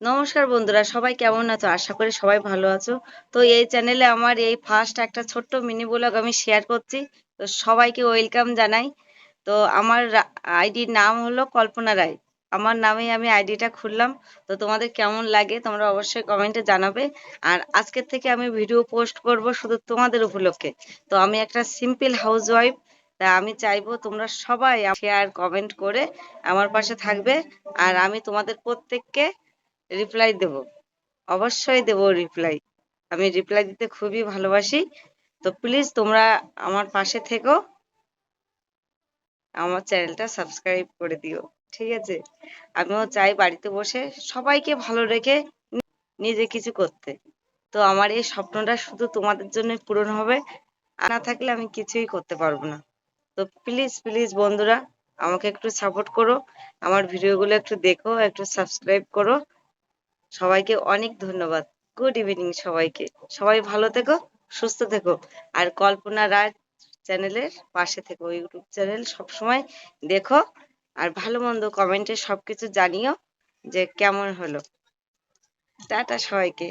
নমস্কার বন্ধুরা, সবাই কেমন আছো? আশা করি সবাই ভালো আছো। তো এই চ্যানেলে আমার এই ফার্স্ট একটা ছোট্ট মিনি ব্লগ আমি শেয়ার করছি। তো সবাইকে ওয়েলকাম জানাই। তো আমার আইডির নাম হলো কল্পনা রায়। আমার নামে আমি আইডিটা খুললাম। তো তোমাদের কেমন লাগে তোমরা অবশ্যই কমেন্টে জানাবে। আর আজকের থেকে আমি ভিডিও পোস্ট করব শুধু তোমাদের উপলক্ষে। তো আমি একটা সিম্পল হাউস ওয়াইফ তা আমি চাইব তোমরা সবাই শেয়ার কমেন্ট করে আমার পাশে থাকবে। আর আমি তোমাদের প্রত্যেককে রিপ্লাই দেব। অবশ্যই দেব রিপ্লাই আমি রিপ্লাই দিতে খুবই ভালোবাসি। তো প্লিজ তোমরা আমার পাশে থেকো। আমার চ্যানেলটা সাবস্ক্রাইব করে দিও। ঠিক আছে? আমিও চাই বাড়িতে বসে সবাইকে ভালো রেখে নিজে কিছু করতে। তো আমার এই স্বপ্নটা শুধু তোমাদের জন্য পূরণ হবে। না থাকলে আমি কিছুই করতে পারব না। তো প্লিজ প্লিজ বন্ধুরা, আমাকে একটু সাপোর্ট করো। আমার ভিডিওগুলো একটু দেখো, একটু সাবস্ক্রাইব করো। সবাইকে অনেক ধন্যবাদ। গুড ইভিনিং সবাইকে। সবাই ভালো থেকো, সুস্থ থেকো। আর কল্পনা রায় চ্যানেলের পাশে থেকো, ইউটিউব চ্যানেল সবসময় দেখো। আর ভালো মন্দ কমেন্টে সবকিছু জানিও যে কেমন হলো। টাটা সবাইকে।